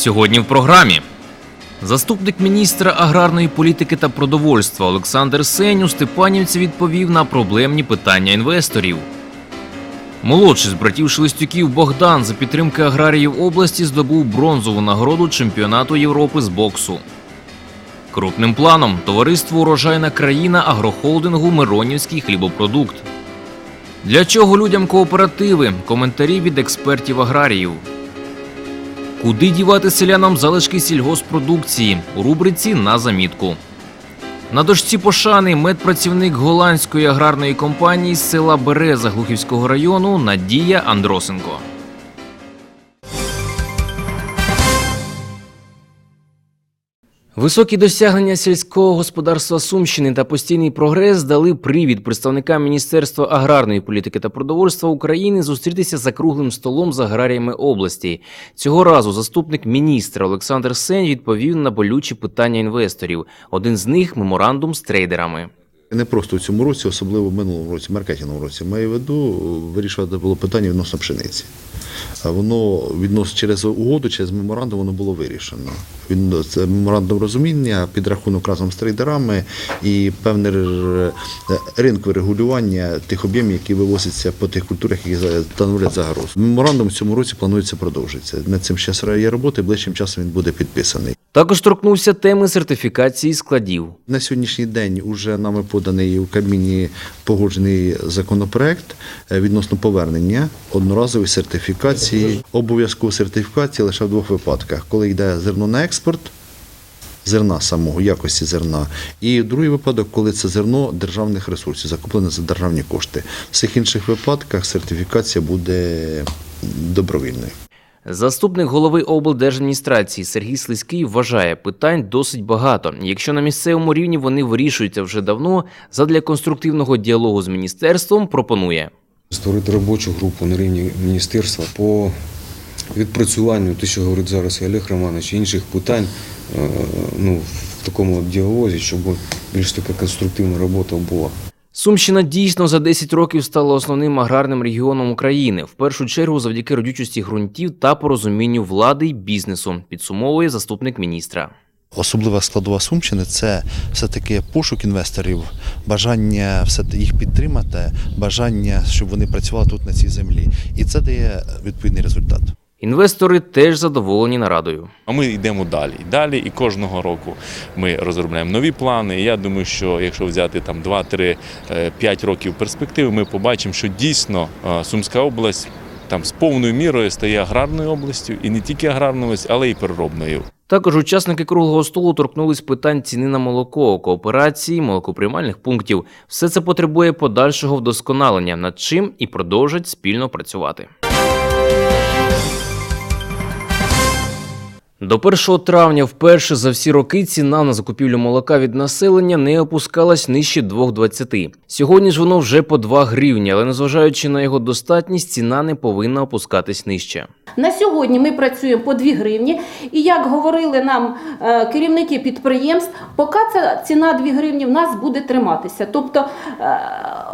Сьогодні в програмі. Заступник міністра аграрної політики та продовольства Олександр Сень у Степанівці відповів на проблемні питання інвесторів. Молодший з братів Шелестюків Богдан за підтримки аграріїв області здобув бронзову нагороду чемпіонату Європи з боксу. Крупним планом товариство Урожайна країна агрохолдингу Миронівський хлібопродукт. Для чого людям кооперативи? Коментарі від експертів аграріїв. Куди дівати селянам залишки сільгоспродукції у рубриці на замітку. На дошці пошани медпрацівник голландської аграрної компанії з села Береза Глухівського району Надія Андросенко. Високі досягнення сільського господарства Сумщини та постійний прогрес дали привід представникам Міністерства аграрної політики та продовольства України зустрітися за круглим столом з аграріями області. Цього разу заступник міністра Олександр Сень відповів на болючі питання інвесторів. Один з них меморандум з трейдерами. Не просто в цьому році, особливо в минулому році, маркетинговому році, маю в виду, вирішувати було питання відносно пшениці. Воно відносно через угоду, через меморандум воно було вирішено. Він це меморандум розуміння, підрахунок разом з трейдерами і певне р- ринкове регулювання тих об'ємів, які вивозяться по тих культурах, які становлять загрозу. Меморандум в цьому році планується продовжитися. Над цим ще є роботи, ближчим часом він буде підписаний. Також торкнувся теми сертифікації складів. На сьогоднішній день уже нами поданий у Кабміні погоджений законопроект е, відносно повернення одноразової сертифікації, обов'язково сертифікації лише в двох випадках, коли йде зерно на експорт. Зерна самого, якості зерна. І другий випадок, коли це зерно державних ресурсів, закуплене за державні кошти. В всіх інших випадках сертифікація буде добровільною. Заступник голови облдержадміністрації Сергій Слизький вважає, питань досить багато. Якщо на місцевому рівні вони вирішуються вже давно, задля конструктивного діалогу з міністерством пропонує. Створити робочу групу на рівні міністерства по відпрацюванню, те, що говорить зараз і Олег Романович, інших питань е, ну, в такому діалозі, щоб більш така конструктивна робота була. Сумщина дійсно за 10 років стала основним аграрним регіоном України, в першу чергу завдяки родючості ґрунтів та порозумінню влади й бізнесу, підсумовує заступник міністра. Особлива складова Сумщини це все-таки пошук інвесторів, бажання все їх підтримати, бажання, щоб вони працювали тут на цій землі. І це дає відповідний результат. Інвестори теж задоволені нарадою. А ми йдемо далі. І далі, і кожного року ми розробляємо нові плани. І я думаю, що якщо взяти там 2-3 5 років перспективи, ми побачимо, що дійсно е, Сумська область там з повною мірою стає аграрною областю, і не тільки аграрною, але й переробною. Також учасники круглого столу торкнулись питань ціни на молоко, кооперації, молокоприймальних пунктів. Все це потребує подальшого вдосконалення, над чим і продовжать спільно працювати. До 1 травня вперше за всі роки ціна на закупівлю молока від населення не опускалась нижче 2,20. Сьогодні ж воно вже по 2 гривні, але незважаючи на його достатність, ціна не повинна опускатись нижче. На сьогодні ми працюємо по 2 гривні, і як говорили нам е, керівники підприємств, поки ця ціна 2 гривні в нас буде триматися. Тобто е,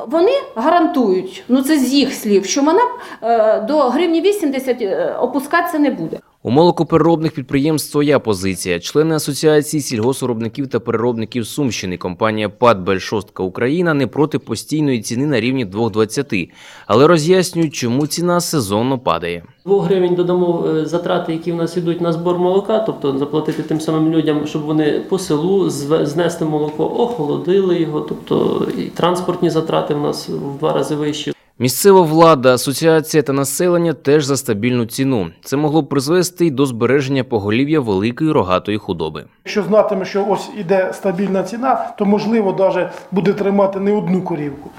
вони гарантують, ну це з їх слів, що вона е, до гривні 80 е, опускатися не буде. У молокопереробних підприємств своя позиція. Члени Асоціації сільгосвиробників та переробників Сумщини, компанія ПАД Бельшостка Україна не проти постійної ціни на рівні 2,20, але роз'яснюють, чому ціна сезонно падає. 2 гривень додамо е, затрати, які в нас йдуть на збор молока, тобто заплатити тим самим людям, щоб вони по селу знесли молоко, охолодили його, тобто і транспортні затрати в нас в два рази вищі. Місцева влада, асоціація та населення теж за стабільну ціну. Це могло б призвести й до збереження поголів'я великої рогатої худоби. Якщо знатиме, що ось іде стабільна ціна, то можливо навіть буде тримати не одну корівку.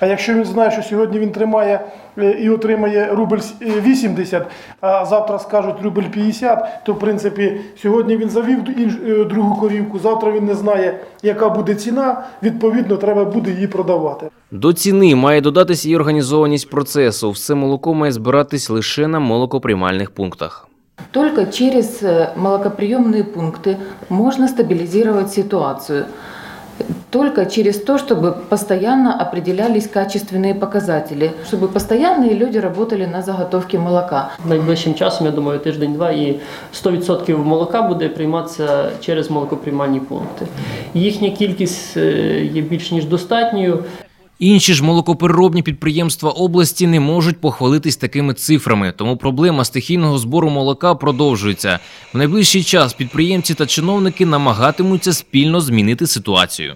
А якщо він знає, що сьогодні він тримає е, і отримає рубль с- е, 80, а завтра скажуть рубль 50, то в принципі сьогодні він завів інш- е, другу корівку, завтра він не знає, яка буде ціна, відповідно, треба буде її продавати. До ціни має додатись і організованість процесу. Все молоко має збиратись лише на молокоприймальних пунктах. Только через э, молокоприемные пункты можно стабилизировать ситуацию. только через то, чтобы постоянно определялись качественные показатели, чтобы постоянные люди работали на заготовке молока. Найближчим часом, я думаю, тиждень-два, і 100% молока буде прийматися через молокоприймальні пункти. Їхня кількість е, є більш ніж достатньою. Інші ж молокопереробні підприємства області не можуть похвалитись такими цифрами, тому проблема стихійного збору молока продовжується. В найближчий час підприємці та чиновники намагатимуться спільно змінити ситуацію.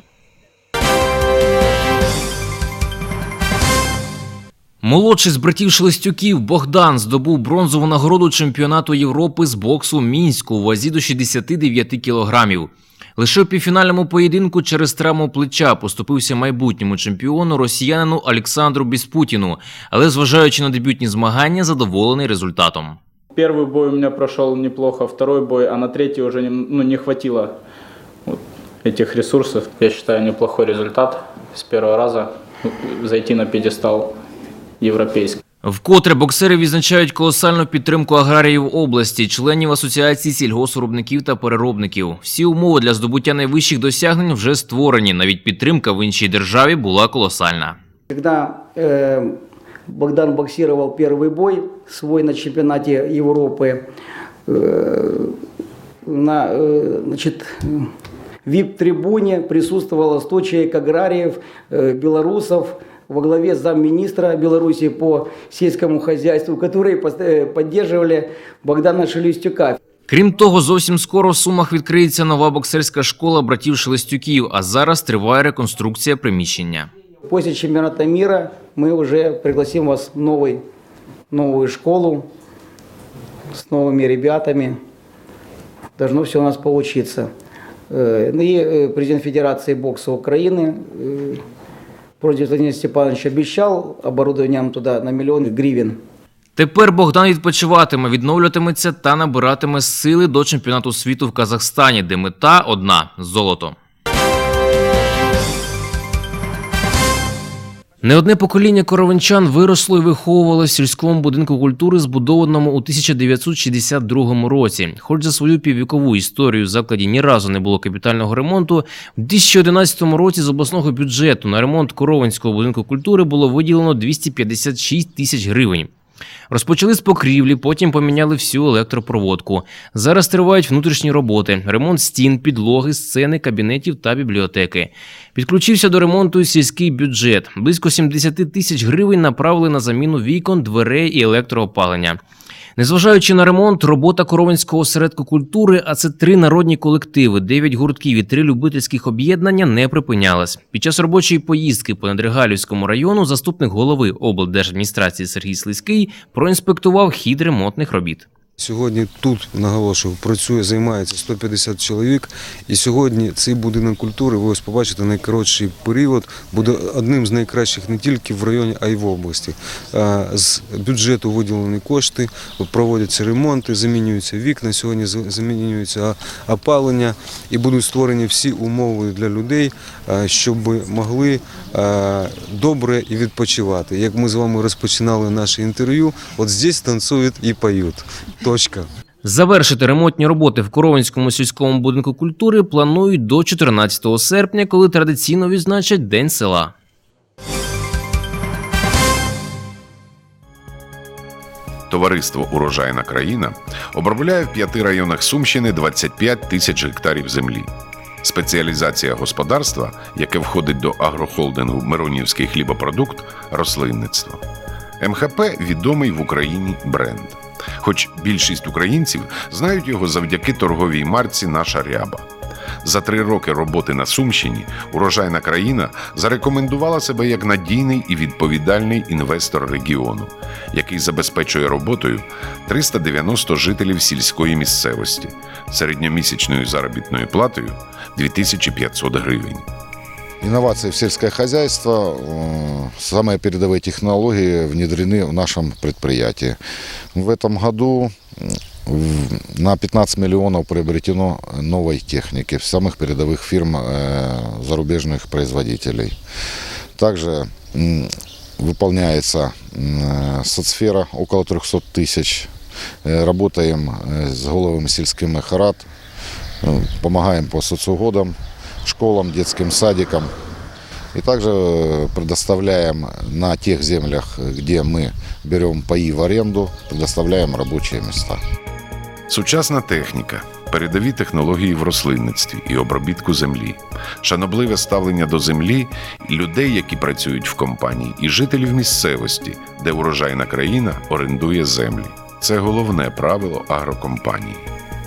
Молодший з братів Шелестюків Богдан здобув бронзову нагороду чемпіонату Європи з боксу Мінську у вазі до 69 кілограмів. Лише у півфінальному поєдинку через травму плеча поступився майбутньому чемпіону росіянину Олександру Біспутіну, але, зважаючи на дебютні змагання, задоволений результатом. Первый бой у меня прошел неплохо, второй бой, а на третий уже не, ну, не хватило вот этих ресурсов. Я считаю, неплохой результат с первого раза ну, зайти на пьедестал европейский. Вкотре боксери відзначають колосальну підтримку аграріїв області, членів асоціації сільгосвиробників та переробників. Всі умови для здобуття найвищих досягнень вже створені. Навіть підтримка в іншій державі була колосальна. Когда э, Богдан боксировал первый бой свой на чемпионате Европы, э, на э, значит, вип-трибуне присутствовало 100 человек аграриев, э, белорусов, во главе замминистра Беларуси по сельскому хозяйству, которые пост- э, поддерживали Богдана Шелестюка. Крім того, зовсім скоро в Сумах відкриється нова боксерська школа братів Шелестюків, а зараз триває реконструкція приміщення. После чемпионата мира мы уже пригласим вас в новый, новую школу с новыми ребятами. Должно все у нас получиться. Э, ну И э, президент Федерации бокса Украины Против Владимир Степанович обіцяв оборудованням туди на мільйон гривен. Тепер Богдан відпочиватиме, відновлюватиметься та набиратиме сили до чемпіонату світу в Казахстані, де мета одна золото. Не одне покоління коровенчан виросло і виховувалося в сільському будинку культури, збудованому у 1962 році. Хоч за свою піввікову історію в закладі ні разу не було капітального ремонту, в 2011 році з обласного бюджету на ремонт коровенського будинку культури було виділено 256 тисяч гривень. Розпочали з покрівлі, потім поміняли всю електропроводку. Зараз тривають внутрішні роботи: ремонт стін, підлоги, сцени, кабінетів та бібліотеки. Підключився до ремонту сільський бюджет. Близько 70 тисяч гривень направили на заміну вікон, дверей і електроопалення. Незважаючи на ремонт, робота Коровинського осередку культури, а це три народні колективи, дев'ять гуртків і три любительських об'єднання не припинялась. Під час робочої поїздки по Недригалівському району заступник голови облдержадміністрації Сергій Слизький проінспектував хід ремонтних робіт. Сьогодні тут наголошую, працює, займається 150 чоловік. І сьогодні цей будинок культури, ви ось побачите, найкоротший період буде одним з найкращих не тільки в районі, а й в області. З бюджету виділені кошти, проводяться ремонти, замінюються вікна, сьогодні за- замінюється опалення і будуть створені всі умови для людей, щоб могли добре і відпочивати. Як ми з вами розпочинали наше інтерв'ю, от здесь танцюють і поють. Точка. Завершити ремонтні роботи в Коровинському сільському будинку культури планують до 14 серпня, коли традиційно відзначать День села. Товариство Урожайна країна обробляє в п'яти районах Сумщини 25 тисяч гектарів землі. Спеціалізація господарства, яке входить до агрохолдингу Миронівський хлібопродукт рослинництво. МХП відомий в Україні бренд. Хоч більшість українців знають його завдяки торговій марці Наша ряба. За три роки роботи на Сумщині урожайна країна зарекомендувала себе як надійний і відповідальний інвестор регіону, який забезпечує роботою 390 жителів сільської місцевості середньомісячною заробітною платою 2500 гривень. Инновации в сельское хозяйство, э, самые передовые технологии внедрены в нашем предприятии. В этом году м, в- на 15 миллионов приобретено новой техники самых передовых фирм э, зарубежных производителей. Также м, выполняется м, э, соцсфера около 300 тысяч. Э, Работаем э, с головами сельским эхарат, э, помогаем по соцугодам, школам, детским садикам. И также э, предоставляем на тех землях, где мы берем паи в аренду, предоставляем рабочие места. Сучасна техніка, передові технології в рослинництві і обробітку землі, шанобливе ставлення до землі, людей, які працюють в компанії, і жителів місцевості, де урожайна країна орендує землі. Це головне правило агрокомпанії.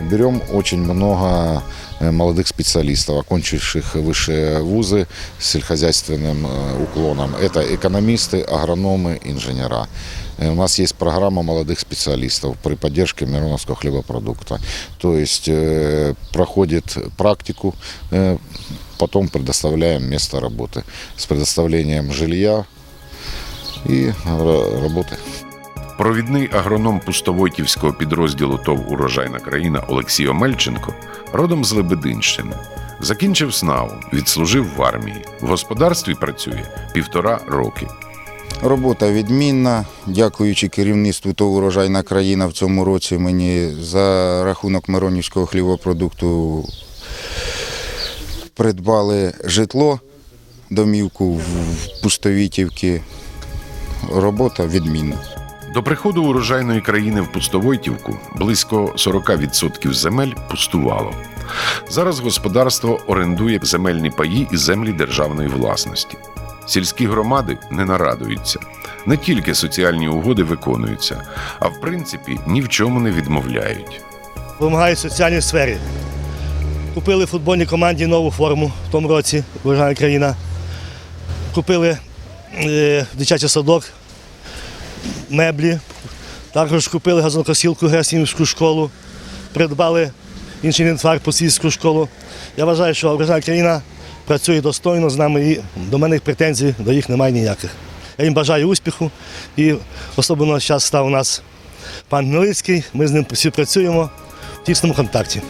Берем очень много э, молодых специалистов, окончивших высшие вузы с сельскохозяйственным э, уклоном. Это экономисты, агрономы, инженера. Э, У нас есть программа молодых специалистов при поддержке Мироновского хлебопродукта. То есть э, проходит практику, э, потом предоставляем место работы с предоставлением жилья и ра- работы. Провідний агроном Пустовойтівського підрозділу ТОВ Урожайна країна Олексій Омельченко родом з Лебединщини. Закінчив СНАУ, відслужив в армії. В господарстві працює півтора роки. Робота відмінна. Дякуючи керівництву ТОВ урожайна країна в цьому році мені за рахунок Миронівського хлібопродукту придбали житло, домівку в Пустовітівці. Робота відмінна. До приходу урожайної країни в Пустовойтівку близько 40% земель пустувало. Зараз господарство орендує земельні паї і землі державної власності. Сільські громади не нарадуються. Не тільки соціальні угоди виконуються, а в принципі ні в чому не відмовляють. Вимагають соціальній сфері. Купили футбольній команді нову форму в тому році, вважає країна. Купили е, дитячий садок, меблі. Також купили газонокосілку Герасимівську школу, придбали інший інфаркт по сільську школу. Я вважаю, що вважає країна працює достойно з нами і до мене претензій до їх немає ніяких. Я їм бажаю успіху і особливо зараз став у нас пан Гнилицький, ми з ним всі працюємо в тісному контакті.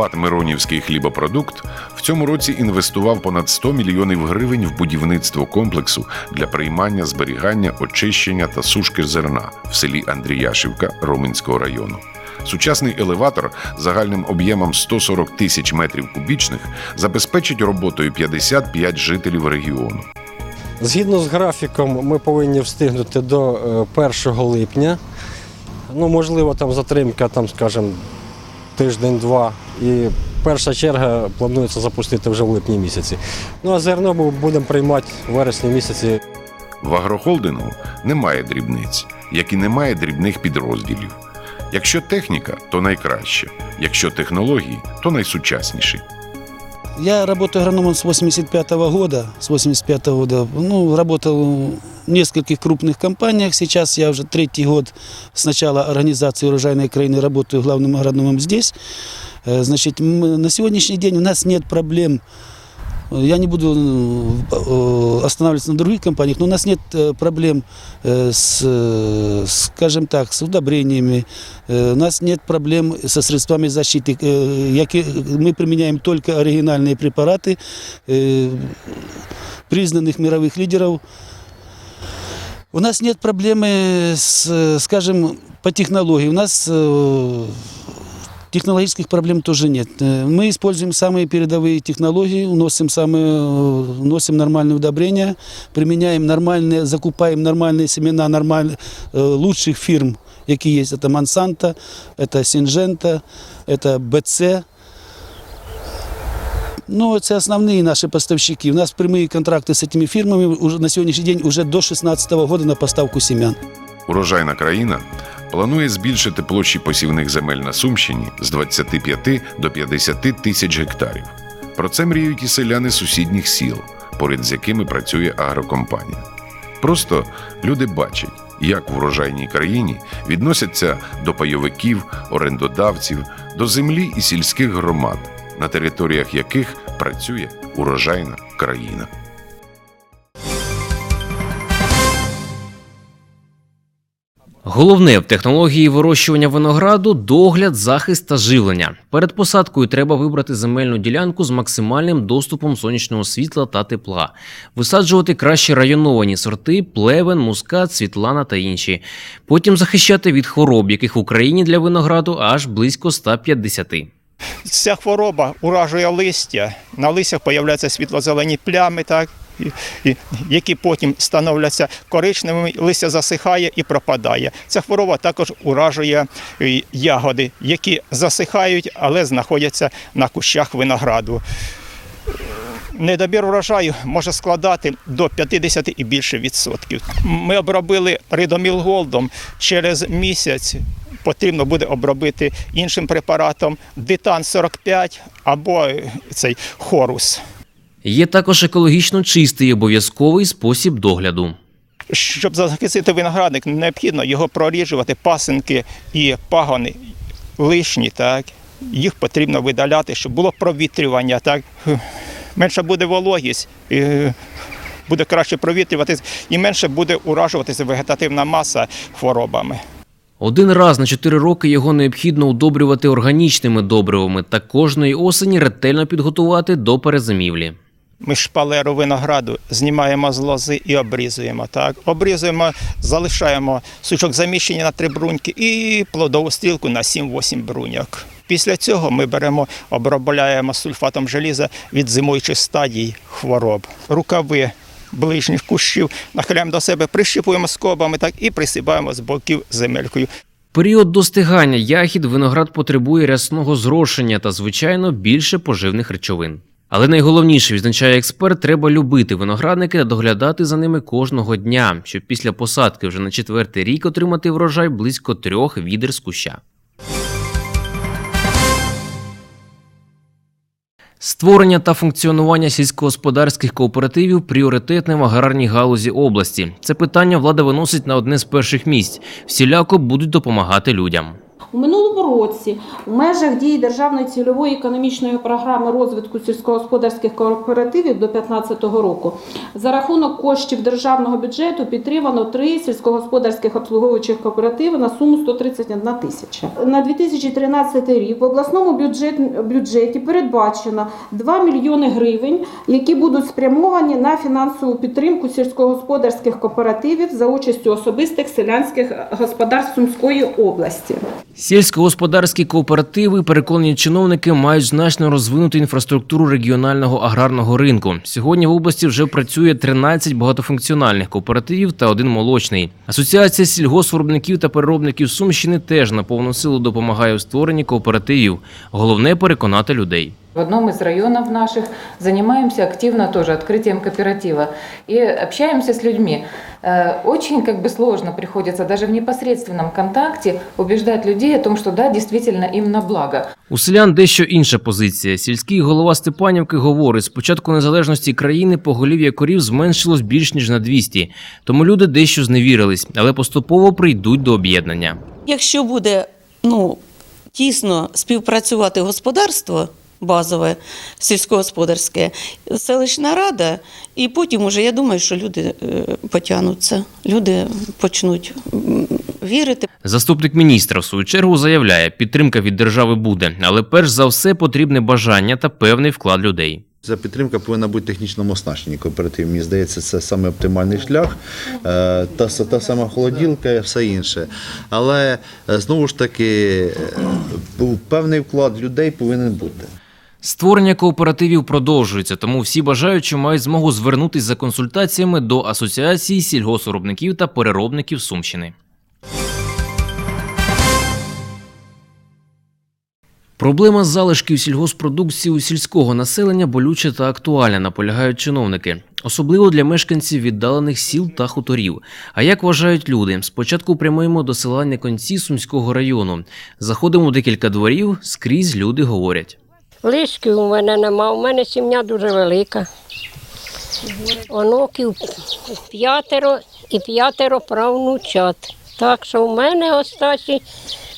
ПАТ Миронівський хлібопродукт в цьому році інвестував понад 100 мільйонів гривень в будівництво комплексу для приймання, зберігання, очищення та сушки зерна в селі Андріяшівка Роменського району. Сучасний елеватор загальним об'ємом 140 тисяч метрів кубічних забезпечить роботою 55 жителів регіону. Згідно з графіком, ми повинні встигнути до е, 1 липня. Ну, можливо, там затримка, там, скажімо, тиждень-два. І перша черга планується запустити вже в липні місяці. Ну а зерно ми будемо приймати в вересні місяці. В агрохолдингу немає дрібниць, як і немає дрібних підрозділів. Якщо техніка, то найкраще. Якщо технології, то найсучасніші. Я работаю агрономом с 85 года. С 85 года. Ну, работал в нескольких крупных компаниях. Сейчас я уже третий год с начала организации урожайной краины работаю главным агрономом здесь. Э, Значит, м- на сегодняшний день у нас нет проблем я не буду э, останавливаться на других компаниях, но у нас нет э, проблем э, с, э, скажем так, с удобрениями, Э, у нас нет проблем со средствами защиты. Э, які- Мы применяем только оригинальные препараты э, признанных мировых лидеров. У нас нет проблемы, с, скажем, по технологии. У нас э, технологических проблем тоже нет. Э, Мы используем самые передовые технологии, уносим, самые, э, вносим нормальные удобрения, применяем нормальные, закупаем нормальные семена нормаль, э, лучших фирм, які є. Это Monsanto, это Syngenta, это BC. Ну, це основні наші поставщики. У нас прямі контракти з цими фірмами на сьогоднішній день уже до 2016 року на поставку семян. Урожайна країна планує збільшити площі посівних земель на Сумщині з 25 до 50 тисяч гектарів. Про це мріють і селяни сусідніх сіл, поряд з якими працює агрокомпанія. Просто люди бачать, як в урожайній країні відносяться до пайовиків, орендодавців, до землі і сільських громад, на територіях яких працює урожайна країна. Головне в технології вирощування винограду догляд, захист та живлення. Перед посадкою треба вибрати земельну ділянку з максимальним доступом сонячного світла та тепла. Висаджувати краще районовані сорти, плевен, мускат, світлана та інші. Потім захищати від хвороб, яких в Україні для винограду аж близько 150. Ця хвороба уражує листя. На листях появляються світло-зелені плями, так, і, які потім становляться коричневими, листя засихає і пропадає. Ця хвороба також уражує е, ягоди, які засихають, але знаходяться на кущах винограду. Недобір урожаю може складати до 50 і більше відсотків. Ми обробили ридоміл голдом через місяць. Потрібно буде обробити іншим препаратом Дитан 45 або цей хорус. Є також екологічно чистий і обов'язковий спосіб догляду. Щоб захистити виноградник, необхідно його проріжувати, пасинки і пагони лишні, так. Їх потрібно видаляти, щоб було провітрювання, так. Менше буде вологість, буде краще провітрюватись і менше буде уражуватися вегетативна маса хворобами. Один раз на 4 роки його необхідно удобрювати органічними добривами та кожної осені ретельно підготувати до перезимівлі. Ми шпалеру винограду знімаємо з лози і обрізуємо. Так? Обрізуємо, залишаємо сучок заміщення на три бруньки і плодову стрілку на 7-8 бруньок. Після цього ми беремо, обробляємо сульфатом желіза від зимуючих стадій хвороб. Рукави ближніх кущів нахиляємо до себе, прищіпуємо скобами так, і присипаємо з боків земелькою. Період достигання ягід виноград потребує рясного зрошення та, звичайно, більше поживних речовин. Але найголовніше, відзначає експерт, треба любити виноградники та доглядати за ними кожного дня, щоб після посадки вже на четвертий рік отримати врожай близько трьох відер з куща. Створення та функціонування сільськогосподарських кооперативів пріоритетне в аграрній галузі області. Це питання влада виносить на одне з перших місць. Всіляко будуть допомагати людям. У минулому році в межах дії Державної цільової економічної програми розвитку сільськогосподарських кооперативів до 2015 року за рахунок коштів державного бюджету підтримано три сільськогосподарських обслуговуючих кооперативи на суму 131 тисяча. На 2013 рік в обласному бюджет, бюджеті передбачено 2 мільйони гривень, які будуть спрямовані на фінансову підтримку сільськогосподарських кооперативів за участю особистих селянських господарств Сумської області. Сільськогосподарські кооперативи, переконані чиновники, мають значно розвинути інфраструктуру регіонального аграрного ринку. Сьогодні в області вже працює 13 багатофункціональних кооперативів та один молочний. Асоціація сільгоспвиробників та переробників Сумщини теж на повну силу допомагає у створенні кооперативів. Головне переконати людей. В одном из районов наших занимаемся активно тоже открытием кооператива и общаемся с людьми. Э, Очень как бы сложно приходится даже в непосредственном контакте убеждать людей о том, что да, действительно им на благо. У селян дещо інша позиція. Сільський голова Степанівки говорить, з початку незалежності країни поголів'я корів зменшилось більш ніж на 200, тому люди дещо зневірились, але поступово прийдуть до об'єднання. Якщо буде ну, тісно співпрацювати господарство базове, сільськогосподарське, селищна рада, і потім уже я думаю, що люди е, потягнуться, люди почнуть вірити. Заступник міністра в свою чергу заявляє, підтримка від держави буде, але перш за все потрібне бажання та певний вклад людей. Ця підтримка повинна бути технічно оснащені кооператив. Мені здається, це саме оптимальний шлях. Е, Та, та сама холоділка і все інше. Але е, знову ж таки, певний вклад людей повинен бути. Створення кооперативів продовжується, тому всі бажаючі мають змогу звернутися за консультаціями до Асоціації сільгосвиробників та переробників Сумщини. Проблема залишків сільгоспродукції у сільського населення болюча та актуальна, наполягають чиновники, особливо для мешканців віддалених сіл та хуторів. А як вважають люди? Спочатку прямуємо до села Неконці Сумського району. Заходимо в декілька дворів, скрізь люди говорять. Лишків у мене нема, у мене сім'я дуже велика. Онуків п'ятеро і п'ятеро правнучат. Так що в мене остачі,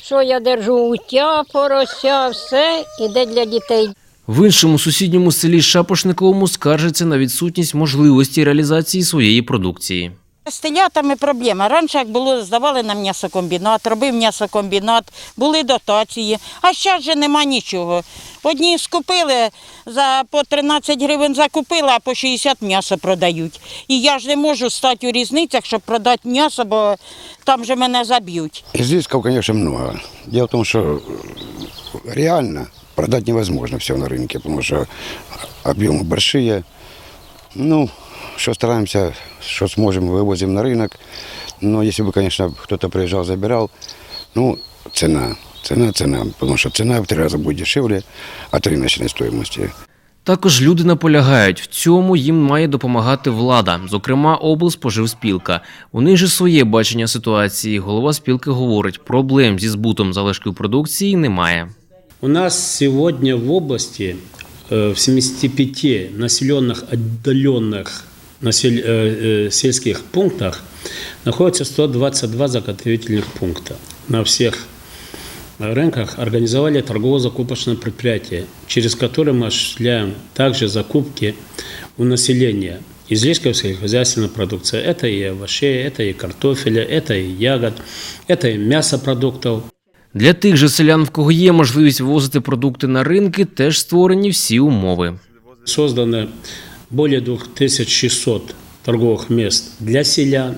що я держу утя, порося, все іде для дітей. В іншому сусідньому селі Шапошниковому скаржаться на відсутність можливості реалізації своєї продукції. З телятами проблема. Раніше як було, здавали на м'ясокомбінат, робив м'ясокомбінат, були дотації, а зараз же нема нічого. Одні скупили за по 13 гривень закупили, а по 60 м'ясо продають. І я ж не можу стати у різницях, щоб продати м'ясо, бо там же мене заб'ють. Изысков, конечно, много. Дело в том, что реально продать невозможно все на рынке, потому что объемы большие. Ну, что стараемся, что сможем, вывозим на рынок. Но если бы, конечно, кто-то приезжал, забирал, ну, цена, цена, цена, потому что цена в три раза будет дешевле от рыночной стоимости. Також люди наполягають, в цьому їм має допомагати влада, зокрема облспоживспілка. У них же своє бачення ситуації. Голова спілки говорить, проблем зі збутом залишків продукції немає. У нас сегодня в области э, в 75 населенных отдаленных насель- э, э, сельских пунктах находится 122 заготовительных пункта. На всех рынках организовали торгово-закупочное предприятие, через которое мы осуществляем также закупки у населения излишков сельскохозяйственной продукции. Это и овощей, это и картофеля, это и ягод, это и мясопродуктов. Для тих же селян, в кого є можливість ввозити продукти на ринки, теж створені всі умови. Создано более 2600 торговых мест для селян,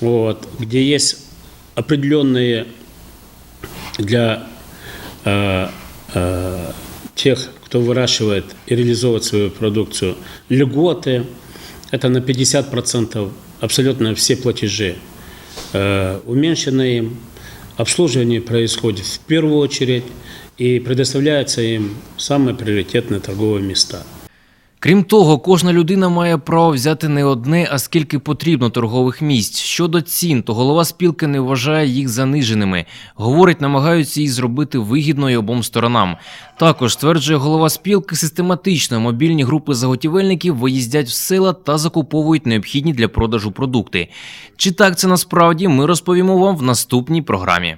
вот, где есть определенные для э, э, тех, кто выращивает и реализовывает свою продукцию, льготы. Это на 50% абсолютно все платежи э, уменьшены им. Обслуживание происходит в первую очередь и предоставляются им самые приоритетные торговые места. Крім того, кожна людина має право взяти не одне, а скільки потрібно торгових місць. Щодо цін, то голова спілки не вважає їх заниженими. Говорить, намагаються їх зробити вигідною обом сторонам. Також стверджує голова спілки, систематично мобільні групи заготівельників виїздять в села та закуповують необхідні для продажу продукти. Чи так це насправді ми розповімо вам в наступній програмі.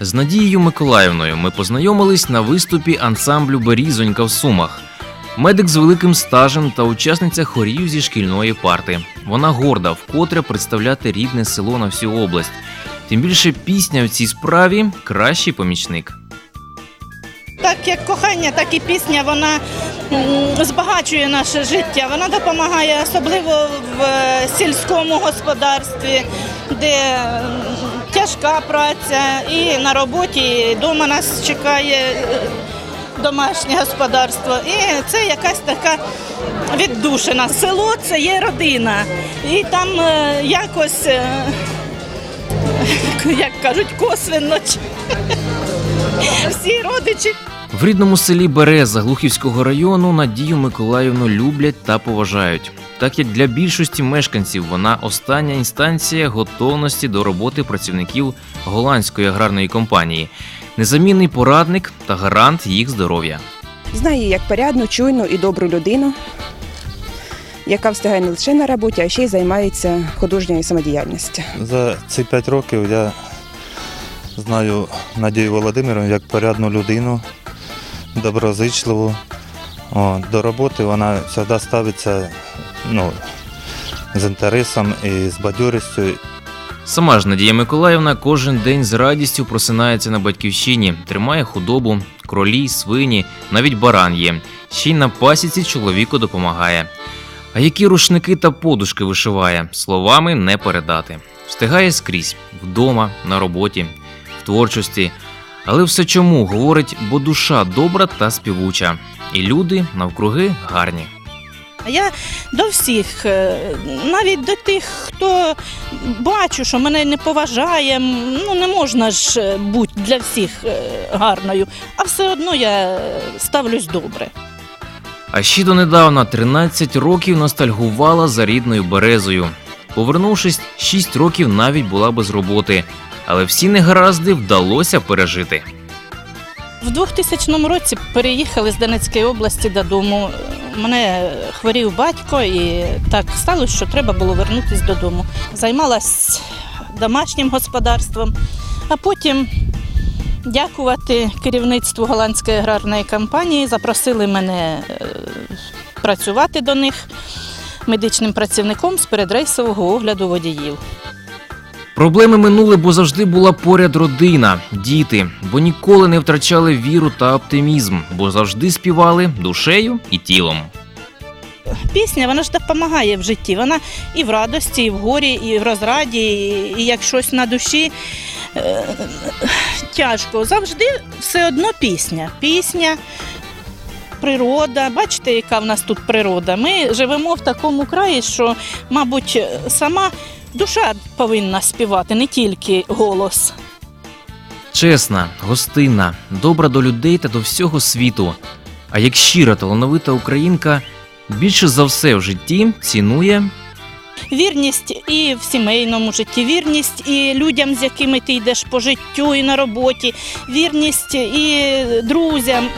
З Надією Миколаївною ми познайомились на виступі ансамблю Берізонька в Сумах. Медик з великим стажем та учасниця хорів зі шкільної парти. Вона горда вкотре представляти рідне село на всю область. Тим більше пісня в цій справі кращий помічник. Так як кохання, так і пісня, вона збагачує наше життя. Вона допомагає особливо в е, сільському господарстві, де тяжка праця, і на роботі, і вдома нас чекає е, домашнє господарство. І це якась така віддушина. Село це є родина. І там е, якось, е, як кажуть, косвенно. Всі родичі. В рідному селі Береза Глухівського району Надію Миколаївну люблять та поважають. Так як для більшості мешканців вона остання інстанція готовності до роботи працівників голландської аграрної компанії, незамінний порадник та гарант їх здоров'я. Знаю її як порядну, чуйну і добру людину, яка встигає не лише на роботі, а ще й займається художньою самодіяльністю. За ці п'ять років я знаю Надію Володимирівну як порядну людину, доброзичливу. О, до роботи вона завжди ставиться ну, з інтересом і з бадьорістю. Сама ж Надія Миколаївна кожен день з радістю просинається на батьківщині, тримає худобу, кролі, свині, навіть баран є. Ще й на пасіці чоловіку допомагає. А які рушники та подушки вишиває, словами не передати. Встигає скрізь вдома, на роботі, в творчості. Але все чому говорить, бо душа добра та співуча, і люди навкруги гарні. А Я до всіх, е, навіть до тих, хто бачу, що мене не поважає, ну не можна ж е, бути для всіх е, гарною, а все одно я ставлюсь добре. А ще донедавна 13 років ностальгувала за рідною березою. Повернувшись, 6 років навіть була без роботи, але всі негаразди вдалося пережити. В 2000 році переїхали з Донецької області додому. Мене хворів батько, і так сталося, що треба було вернутися додому. Займалась домашнім господарством, а потім, дякувати керівництву голландської аграрної компанії, запросили мене е, працювати до них медичним працівником з передрейсового огляду водіїв. Проблеми минули, бо завжди була поряд родина, діти, бо ніколи не втрачали віру та оптимізм, бо завжди співали душею і тілом. пісня вона ж допомагає в житті. Вона і в радості, і в горі, і в розраді, і, як щось на душі е, тяжко. Завжди все одно пісня. Пісня. Природа, бачите, яка в нас тут природа. Ми живемо в такому краї, що, мабуть, сама душа повинна співати, не тільки голос. Чесна, гостинна, добра до людей та до всього світу. А як щира талановита українка більше за все в житті цінує Вірність і в сімейному житті, вірність і людям, з якими ти йдеш по життю і на роботі, вірність і друзям.